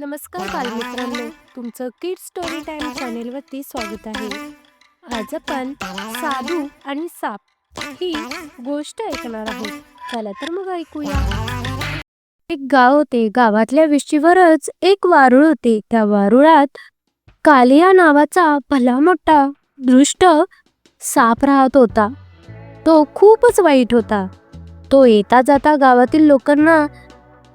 नमस्कार बालमित्रांनो तुमचं किड स्टोरी टाइम चॅनेलवरती स्वागत आहे. आज आपण साधू आणि साप ही गोष्ट ऐकणार आहोत. चला तर मग ऐकूया. एक गाव होते गावातल्या विशीवरच एक वारुळ होते. त्या वारुळात कालिया नावाचा भला मोठा दृष्ट साप राहत होता. तो खूपच वाईट होता. तो येता जाता गावातील लोकांना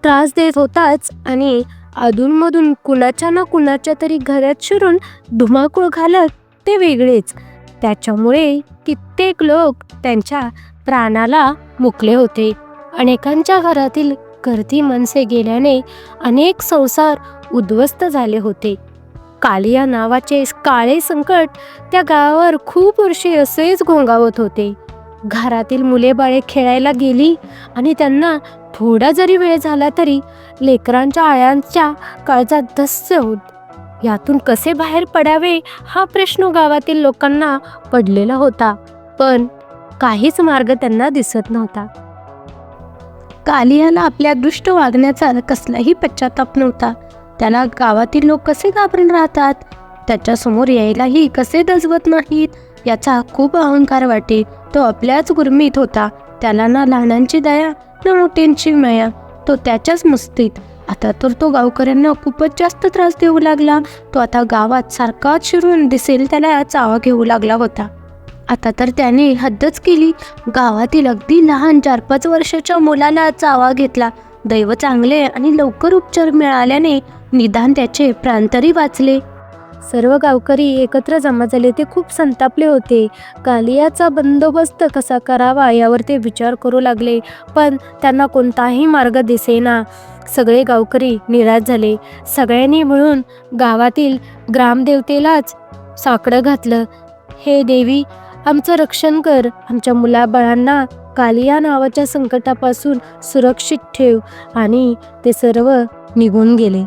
त्रास देत होताच आणि अधूनमधून कुणाच्या ना कुणाच्या तरी घरात शिरून धुमाकूळ घालत ते वेगळेच. त्याच्यामुळे कित्येक लोक त्यांच्या प्राणाला मुकले होते. अनेकांच्या घरातील गर्दी मनसे गेल्याने अनेक संसार उद्ध्वस्त झाले होते. कालिया नावाचे काळे संकट त्या गावावर खूप वर्षे असेच घोंगावत होते. घरातील मुले बाळे खेळायला गेली आणि त्यांना थोडा जरी वेळ झाला तरी लेकरांच्या आयांच्या काळजात धस्य होत. यातून कसे बाहेर पडावे हा प्रश्न गावातील लोकांना पडलेला होता पण काहीच मार्ग त्यांना दिसत नव्हता. कालियाला आपल्या दुष्ट वागण्याचा कसलाही पश्चाताप नव्हता. त्याला गावातील लोक कसे घाबरून राहतात? त्याच्यासमोर यायलाही कसे दजवत नाहीत? याचा खूप अहंकार वाटे. तो आपल्याच गुरमीत होता. त्याला ना लहानांची दया ना मोठ्यांची माया. तो त्याच्याच मस्तीत. आता तर तो गावकऱ्यांना खूपच जास्त त्रास देऊ लागला. तो आता गावात सारखाच शिरून दिसेल त्याला चावा घेऊ लागला होता. आता तर त्याने हद्दच केली. गावातील अगदी लहान चार पाच वर्षाच्या मुलाला चावा घेतला. दैव चांगले आणि लवकर उपचार मिळाल्याने निदान त्याचे प्राण तरी वाचले. सर्व गावकरी एकत्र जमा झाले. ते खूप संतापले होते. कालियाचा बंदोबस्त कसा करावा यावर ते विचार करू लागले पण त्यांना कोणताही मार्ग दिसेना. सगळे गावकरी निराश झाले. सगळ्यांनी मिळून गावातील ग्रामदेवतेलाच साकडं घातलं. हे देवी आमचं रक्षण कर. आमच्या मुलाबाळांना कालिया नावाच्या संकटापासून सुरक्षित ठेव. आणि ते सर्व निघून गेले.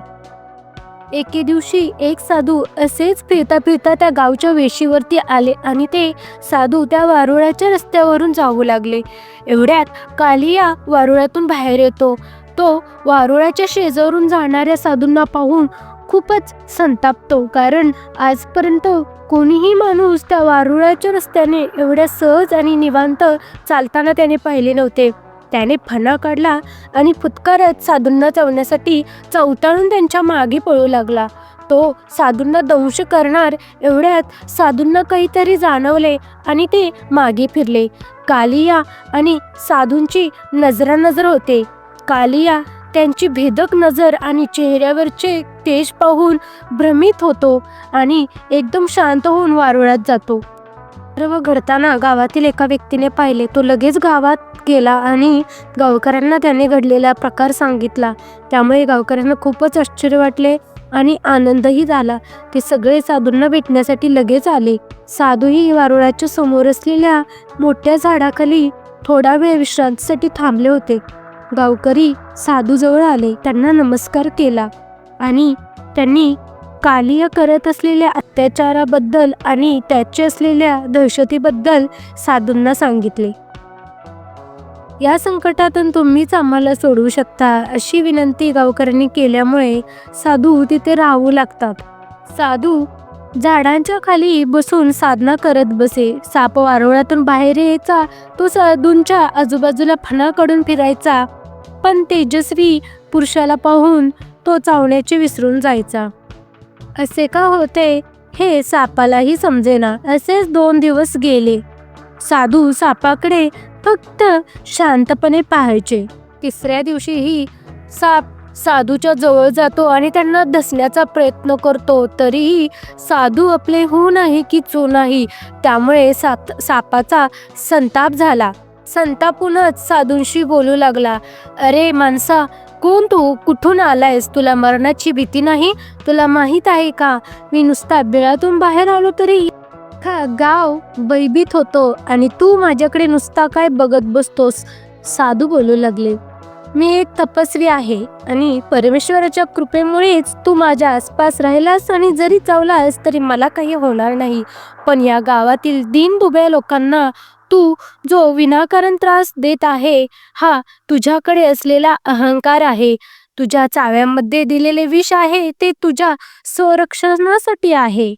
एके दिवशी एक साधू असेच फिरता फिरता त्या गावच्या वेशीवरती आले आणि ते साधू त्या वारुळाच्या रस्त्यावरून जाऊ लागले. एवढ्यात कालिया वारुळातून बाहेर येतो. तो वारुळाच्या शेजारून जाणाऱ्या साधूंना पाहून खूपच संतापतो कारण आजपर्यंत कोणीही माणूस त्या वारुळाच्या रस्त्याने एवढ्या सहज आणि निवांत चालताना त्याने पाहिले नव्हते. त्याने फणा काढला आणि फुतकारत साधूंना चवण्यासाठी चवताळून त्यांच्या मागे पळू लागला. तो साधूंना दंश करणार एवढ्यात साधूंना काहीतरी जाणवले आणि ते मागे फिरले. कालिया आणि साधूंची नजरानजर होते. कालिया त्यांची भेदक नजर आणि चेहऱ्यावरचे तेज पाहून भ्रमित होतो आणि एकदम शांत होऊन वारुळात जातो. सर्व घडताना गावातील एका व्यक्तीने पाहिले तो लगेच गावात गेला आणि गावकऱ्यांना त्याने घडलेला प्रकार सांगितला. त्यामुळे गावकऱ्यांना खूपच आश्चर्य वाटले आणि आनंदही झाला. ते सगळे साधूंना भेटण्यासाठी लगेच आले. साधूही वारुळाच्या समोर असलेल्या मोठ्या झाडाखाली थोडा वेळ विश्रांतीसाठी थांबले होते. गावकरी साधूजवळ आले त्यांना नमस्कार केला आणि त्यांनी कालिया करत असलेल्या अत्याचाराबद्दल आणि त्याचे असलेल्या दहशतीबद्दल साधूंना सांगितले. या संकटातून तुम्हीच आम्हाला सोडवू शकता अशी विनंती गावकऱ्यांनी केल्यामुळे साधू तिथे राहू लागतात. साधू झाडांच्या खाली बसून साधना करत बसे. साप वारुळातून बाहेर यायचा तो साधूंच्या आजूबाजूला फणाकडून फिरायचा पण तेजस्वी पुरुषाला पाहून तो चावण्याचे विसरून जायचा. असे का होते हे सापालाही समजेना. असेच दोन दिवस गेले. साधू सापाकडे फक्त शांतपणे पाहायचे. तिसऱ्या दिवशीही साप साधूच्या जवळ जातो आणि त्यांना धसण्याचा प्रयत्न करतो. तरीही साधू आपले हो नाही की चो नाही. त्यामुळे सात सापाचा संताप झाला. संतापूनच साधूंशी बोलू लागला. अरे माणसा कोण तू कुठून आलायस? तुला मरणाची भीती नाही? तुला माहीत आहे का? मी नुसता बिळातून बाहेर आलो तरी का गाव बैबीत होतो आणि तू माझ्याकडे नुसता काय बघत बसतोस? साधू बोलू लागले. मी एक तपस्वी आहे आणि परमेश्वराच्या कृपेमुळेच तू माझ्या आसपास राहिलास आणि जरी चावलास तरी मला काही होणार नाही. पण या गावातील दीनदुबळ्या लोकांना तू जो विनाकारण त्रास देत आहे हा तुझ्याकडे असलेला अहंकार आहे. तुझ्या चाव्यामध्ये दिलेले विष आहे ते तुझ्या संरक्षणासाठी आहे.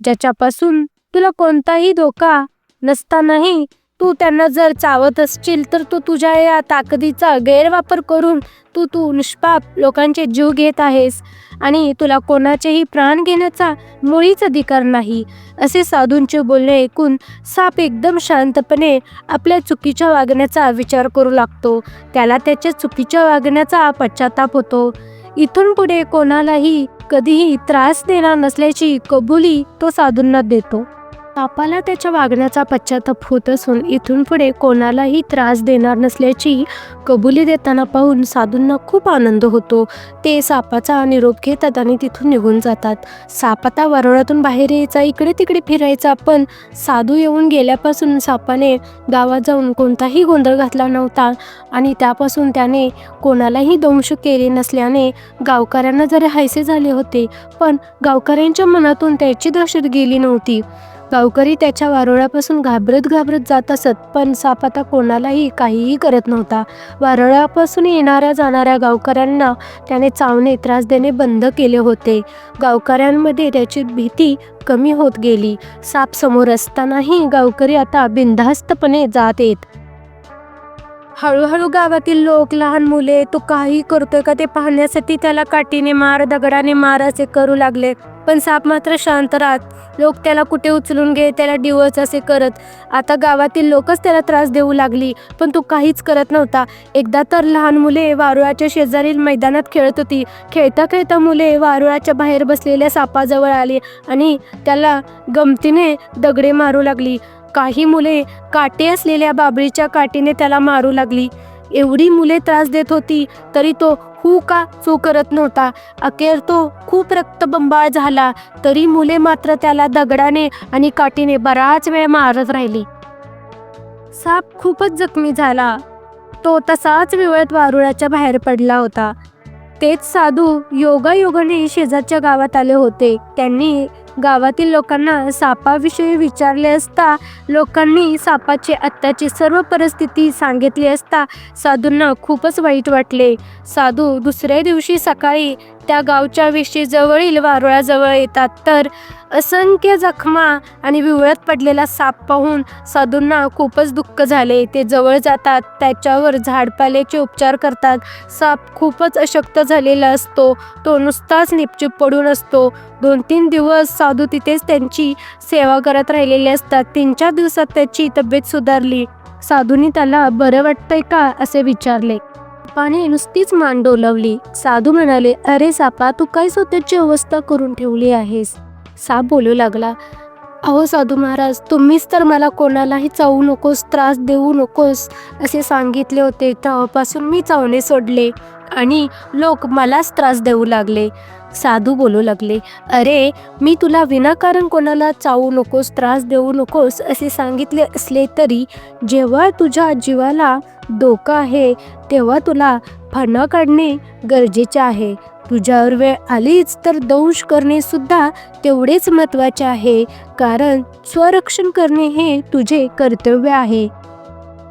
ज्याच्यापासून तुला कोणताही धोका नसतानाही तू त्यांना जर चावत असशील तर तू तुझ्या या ताकदीचा गैरवापर करून तू तू निष्पाप लोकांचे जीव घेत आहेस. आणि तुला कोणाचेही प्राण घेण्याचा मुळीच अधिकार नाही. असे साधूंचे बोलणे ऐकून साप एकदम शांतपणे आपल्या चुकीच्या वागण्याचा विचार करू लागतो. त्याला त्याच्या चुकीच्या वागण्याचा पश्चाताप होतो. इथून पुढे कोणालाही कधीही त्रास देणार नसल्याची कबुली तो साधूंना देतो. सापाला त्याच्या वागण्याचा पश्चाताप होत असून इथून पुढे कोणालाही त्रास देणार नसल्याची कबुली देताना पाहून साधूंना खूप आनंद होतो. ते सापाचा निरोप घेतात आणि तिथून निघून जातात. साप आता वरवळातून बाहेर यायचा इकडे तिकडे फिरायचा पण साधू येऊन गेल्यापासून सापाने गावात जाऊन कोणताही गोंधळ घातला नव्हता आणि त्यापासून त्याने कोणालाही दंश केले नसल्याने गावकऱ्यांना जरी हायसे झाले होते. पण गावकऱ्यांच्या मनातून त्याची दहशत गेली नव्हती. गावकरी त्याच्या वारोळापासून घाबरत घाबरत जात असत पण साप आता कोणालाही काहीही करत नव्हता. वारोळापासून येणाऱ्या जाणाऱ्या गावकऱ्यांना त्याने चावणे त्रास देणे बंद केले होते. गावकऱ्यांमध्ये त्याची भीती कमी होत गेली. साप समोर असतानाही गावकरी आता बिनधास्तपणे जात येत. हळूहळू गावातील लोक लहान मुले तो काही करतोय का ते पाहण्यासाठी त्याला काठीने मार दगडाने मार असे करू लागले पण साप मात्र शांत राहत. लोक त्याला कुठे उचलून घे त्याला डिवच असे करत. आता गावातील लोकच त्याला त्रास देऊ लागली पण तो काहीच करत नव्हता. एकदा तर लहान मुले वारुळाच्या शेजारील मैदानात खेळत होती. खेळता खेळता मुले वारुळाच्या बाहेर बसलेल्या सापाजवळ आली आणि त्याला गमतीने दगडे मारू लागली. काही मुले काटे असलेल्या बाबरीच्या काठीने त्याला मारू लागली. एवढी मुले त्रास देत होती तरी तो हू का चू करत नव्हता. अखेर तो खूप रक्तबंबाळ झाला तरी मुले मात्र त्याला दगडाने आणि काठीने बराच वेळ मारत राहिली. साप खूपच जखमी झाला. तो तसाच विवळत वारुळाच्या बाहेर पडला होता. तेच साधू योगायोगाने शेजारच्या गावात आले होते. त्यांनी गावातील लोकांना सापाविषयी विचारले असता लोकांनी सापाची आत्ताची सर्व परिस्थिती सांगितली असता साधूंना खूपच वाईट वाटले. साधू दुसऱ्या दिवशी सकाळी त्या गावच्या विशीजवळील वारुळाजवळ येतात. तर असंख्य जखमा आणि विवळत पडलेला साप पाहून साधूंना खूपच दुःख झाले. ते जवळ जातात. त्याच्यावर झाडपाल्याचे उपचार करतात. साप खूपच अशक्त झालेला असतो. तो नुसताच निपचूप पडून असतो. दोन तीन दिवस साधू तिथेच त्यांची सेवा करत राहिलेले असतात. तीन चार दिवसात त्याची तब्येत सुधारली. साधूंनी त्याला बरं वाटतंय का? असे विचारले. सापाने नुसतीच मान डोलवली. साधू म्हणाले अरे सापा तू काय स्वतःची अवस्था करून ठेवली आहेस? साप बोलू लागला अहो साधू महाराज तुम्हीच तर मला कोणालाही चावू नकोस त्रास देऊ नकोस असे सांगितले होते. तेव्हापासून मी चावणे सोडले आणि लोक मलाच त्रास देऊ लागले. साधू बोलू लागले अरे मी तुला विनाकारण कोणाला चावू नकोस त्रास देऊ नकोस असे सांगितले असले तरी जेव्हा तुझ्या जीवाला धोका आहे तेव्हा तुला फणा काढणे गरजेचे आहे. तुझ्यावर वेळ आलीच तर दंश करणे सुद्धा तेवढेच महत्त्वाचे आहे कारण स्वरक्षण करणे हे तुझे कर्तव्य आहे.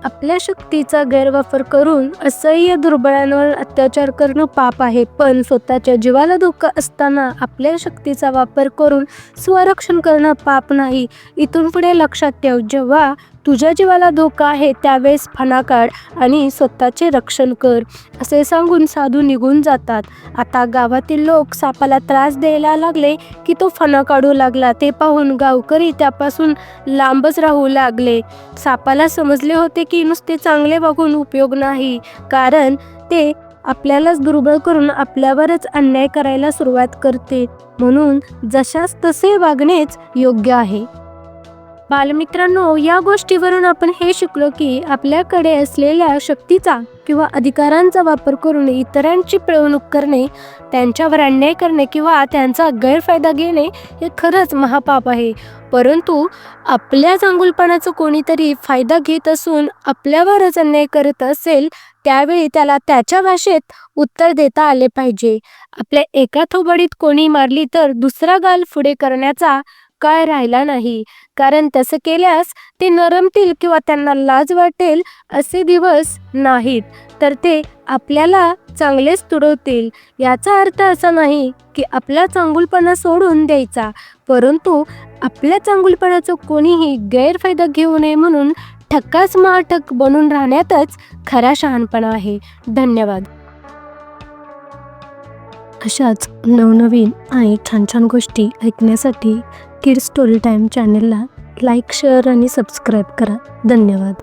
आपल्या शक्तीचा गैरवापर करून असह्य दुर्बळांवर अत्याचार करणं पाप आहे. पण स्वतःच्या जीवाला धोका असताना आपल्या शक्तीचा वापर करून स्वरक्षण करणं पाप नाही. इथून पुढे लक्षात ठेव जेव्हा तुझ्या जीवाला धोका आहे त्यावेळेस फणा काढ आणि स्वतःचे रक्षण कर असे सांगून साधू निघून जातात. आता गावातील लोक सापाला त्रास द्यायला लागले की तो फणा काढू लागला. ते पाहून गावकरी त्यापासून लांबच राहू लागले. सापाला समजले होते की नुसते चांगले वागून उपयोग नाही कारण ते आपल्यालाच दुर्बळ करून आपल्यावरच अन्याय करायला सुरुवात करते. म्हणून जशास तसे वागणेच योग्य आहे. बालमित्रांनो या गोष्टीवरून आपण हे शिकलो की आपल्याकडे असलेल्या शक्तीचा किंवा अधिकारांचा वापर करून इतरांची पिळवणूक करणे त्यांच्यावर अन्याय करणे किंवा त्यांचा गैरफायदा घेणे हे खरंच महापाप आहे. परंतु आपल्या चांगुलपणाचा कोणीतरी फायदा घेत असून आपल्यावरच अन्याय करत असेल त्यावेळी त्याला त्याच्या भाषेत उत्तर देता आले पाहिजे. आपल्या एका थोबडीत कोणी मारली तर दुसरा गाल पुढे करण्याचा काय राहिला नाही. कारण तसं केल्यास ते नरमतील किंवा त्यांना लाज वाटेल असे दिवस नाहीत. तर ते आपल्याला चांगलेच तुडवतील. याचा अर्थ असा नाही की आपला चांगुलपणा सोडून द्यायचा. परंतु आपल्या चांगुलपणाचा कोणीही गैरफायदा घेऊ नये म्हणून ठक्काच महाठक बनून राहण्यातच खरा शहाणपणा आहे. धन्यवाद. अशाच नवनवीन आणि छान छान गोष्टी ऐकण्यासाठी किड स्टोरी टाईम चॅनलला लाईक शेअर आणि सबस्क्राईब करा. धन्यवाद.